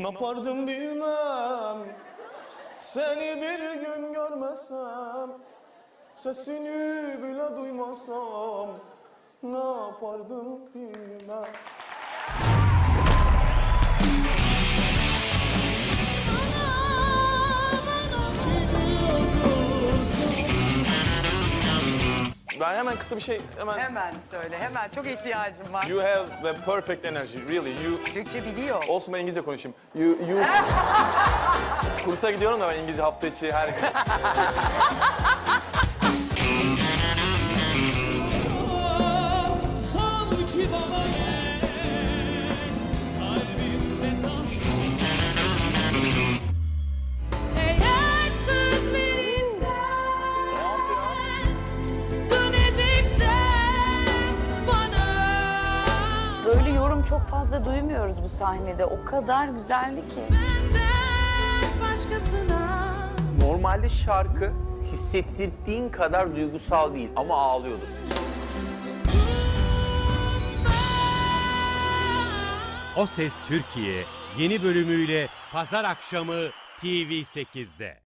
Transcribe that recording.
Ne yapardım bilmem. Seni bir gün görmesem Sesini bile duymasam Ne yapardım bilmem Ben hemen kısa bir şey hemen Hemen söyle, hemen. Çok ihtiyacım var. You have the perfect energy, really. You Türkçe biliyor. Olsun ben İngilizce konuşayım. You, you... Kursa gidiyorum da ben İngilizce hafta içi her gün. Yorum çok fazla duymuyoruz bu sahnede. O kadar güzeldi ki. Normalde şarkı hissettirdiğin kadar duygusal değil ama ağlıyordum. O Ses Türkiye yeni bölümüyle pazar akşamı TV8'de.